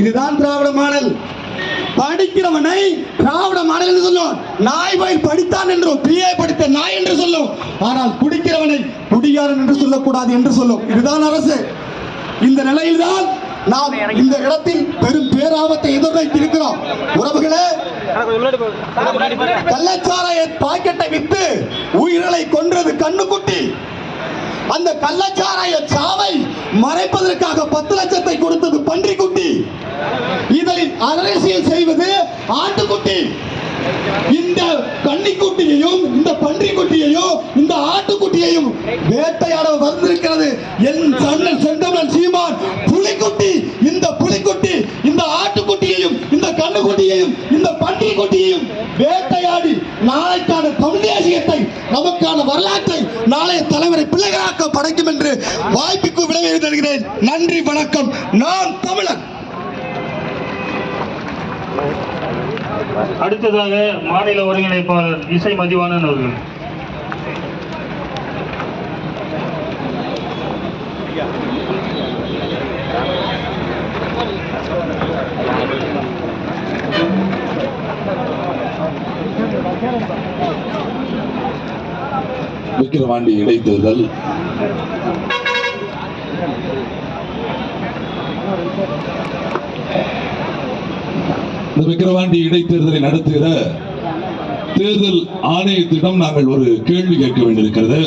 இதுதான் திராவிட மாடல். படிக்கிறவனை திராவிட மாடல் என்று சொல்லும் நாய் போய் படித்தான் என்றும் பிஏ படித்த நாய் என்று சொல்லும். ஆனால் குடிக்கிறவனை குடியாரன் என்று சொல்லக்கூடாது என்று சொல்லும். இதுதான் அரசு. இந்த நிலையில்தான் நாம் இந்த இடத்தில் பெரும் பேராபத்தை எதிர்நோக்கி இருக்கிறோம். உறவுகளே கள்ளச்சாராய பாக்கெட்டை அந்த கள்ளச்சாராய சாவை மறைப்பதற்காக பத்து லட்சத்தை கொடுத்தது பன்றிக்குட்டி. இதில் அரசியல் செய்வது ஆட்டுக்குட்டி. இந்த கன்னிக்குட்டியையும் இந்த பன்றிக்குட்டியையும் இந்த ஆட்டுக்குட்டியையும் வேட்டையாட வந்திருக்கிறது. என் சண்ணன் செந்தமன் சீமான் புலிக்குட்டி இந்த புலிக்குட்டி இந்த ஆட்டுக்குட்டியையும் இந்த கண்ணுக்குட்டியையும் இந்த பன்றிக்குட்டியையும் வேட்டையாடி நாளைக்கான தமிழ் தேசியத்தை வரலாற்றை நாளைய தலைவரை பிள்ளைகளாக்க படைக்கும் என்று வாய்ப்புக்கு விளைவு தருகிறேன். நன்றி வணக்கம். நான் தமிழன். அடுத்ததாக மாநில ஒருங்கிணைப்பாளர் இசை மதிவானன் அவர்கள். விக்கிரவாண்டி இடைத்தேர்தல். இந்த விக்கிரவாண்டி இடைத்தேர்தலை நடத்துகிற தேர்தல் ஆணையத்திடம் நாங்கள் ஒரு கேள்வி கேட்க வேண்டியிருக்கிறது.